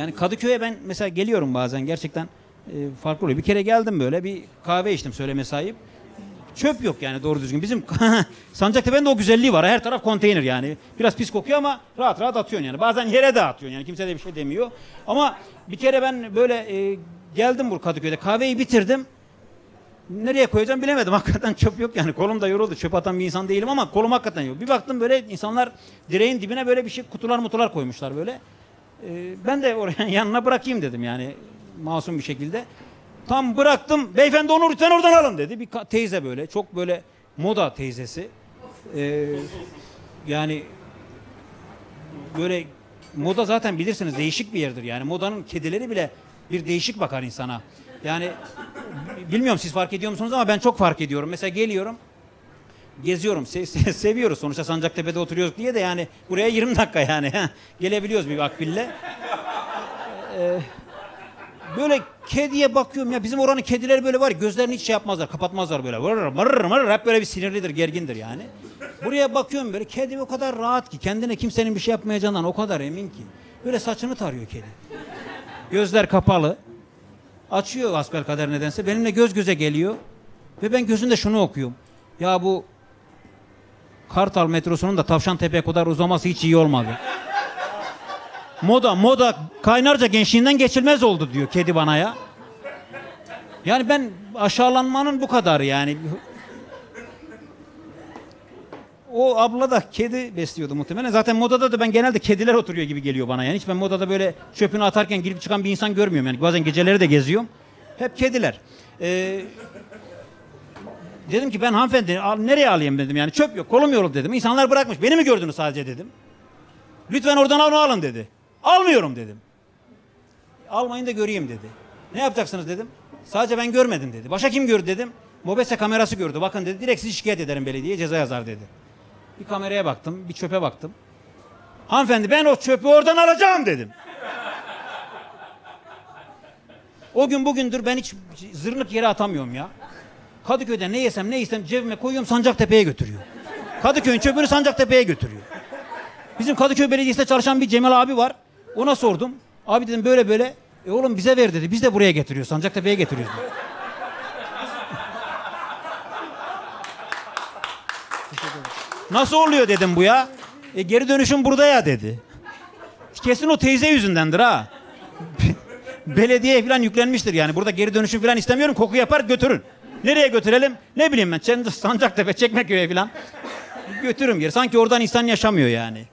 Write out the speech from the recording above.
Yani Kadıköy'e ben mesela geliyorum bazen gerçekten e, farklı oluyor. Bir kere geldim böyle bir kahve içtim söyleme sahip. Çöp yok yani doğru düzgün. Bizim Sancaktepe'nin de o güzelliği var. Her taraf konteyner yani. Biraz pis kokuyor ama rahat rahat atıyorsun yani. Bazen yere de atıyorsun yani. Kimse de bir şey demiyor. Ama bir kere ben böyle e, geldim bu Kadıköy'de. Kahveyi bitirdim. Nereye koyacağım bilemedim. Hakikaten çöp yok yani. Kolum da yoruldu. Çöp atan bir insan değilim ama kolum hakikaten yok. Bir baktım böyle insanlar direğin dibine böyle bir şey kutular mutular koymuşlar böyle. Ee, ben de oraya yanına bırakayım dedim yani masum bir şekilde. Tam bıraktım. Beyefendi onu lütfen oradan alın dedi. Bir teyze böyle. Çok böyle moda teyzesi. Ee, yani böyle moda zaten bilirsiniz değişik bir yerdir yani. Modanın kedileri bile bir değişik bakar insana. Yani bilmiyorum siz fark ediyor musunuz ama ben çok fark ediyorum. Mesela geliyorum geziyorum. Se- se- seviyoruz sonuçta Sancaktepe'de oturuyoruz diye de yani buraya 20 dakika yani gelebiliyoruz bir akbille. Ee, böyle kediye bakıyorum ya bizim oranın kedileri böyle var ya, gözlerini hiç şey yapmazlar kapatmazlar böyle vırr mırr mırr hep böyle bir sinirlidir gergindir yani. Buraya bakıyorum böyle kedi o kadar rahat ki kendine kimsenin bir şey yapmayacağından o kadar emin ki. Böyle saçını tarıyor kedi. Gözler kapalı. Açıyor asbelkader nedense benimle göz göze geliyor. Ve ben gözünde şunu okuyorum. Ya bu Kartal metrosunun da Tavşantepe'ye kadar uzaması hiç iyi olmadı. Moda, moda kaynarca gençliğinden geçilmez oldu diyor kedi bana ya. Yani ben aşağılanmanın bu kadar yani. O abla da kedi besliyordu muhtemelen. Zaten modada da ben genelde kediler oturuyor gibi geliyor bana yani. Hiç ben modada böyle çöpünü atarken girip çıkan bir insan görmüyorum yani. Bazen geceleri de geziyorum. Hep kediler. Ee, Dedim ki ben hanımefendi al, nereye alayım dedim yani çöp yok kolum yoruldu dedim. İnsanlar bırakmış beni mi gördünüz sadece dedim. Lütfen oradan onu alın dedi. Almıyorum dedim. Almayın da göreyim dedi. Ne yapacaksınız dedim. Sadece ben görmedim dedi. Başka kim gördü dedim. Mobese kamerası gördü. Bakın dedi direkt sizi şikayet ederim belediyeye ceza yazar dedi. Bir kameraya baktım bir çöpe baktım. Hanımefendi ben o çöpü oradan alacağım dedim. O gün bugündür ben hiç zırnık yere atamıyorum ya. Kadıköy'de ne yesem ne istem cebime koyuyorum Sancaktepe'ye götürüyor. Kadıköy'ün çöpünü Sancaktepe'ye götürüyor. Bizim Kadıköy Belediyesi'nde çalışan bir Cemal abi var. Ona sordum. Abi dedim böyle böyle. E oğlum bize ver dedi. Biz de buraya getiriyoruz. Sancaktepe'ye getiriyoruz. dedi. Nasıl oluyor dedim bu ya. E geri dönüşüm burada ya dedi. Kesin o teyze yüzündendir ha. Belediye falan yüklenmiştir yani. Burada geri dönüşüm falan istemiyorum. Koku yapar götürün. Nereye götürelim? Ne bileyim ben. Sancaktepe, Çekmeköy'e falan. Götürürüm geri. Sanki oradan insan yaşamıyor yani.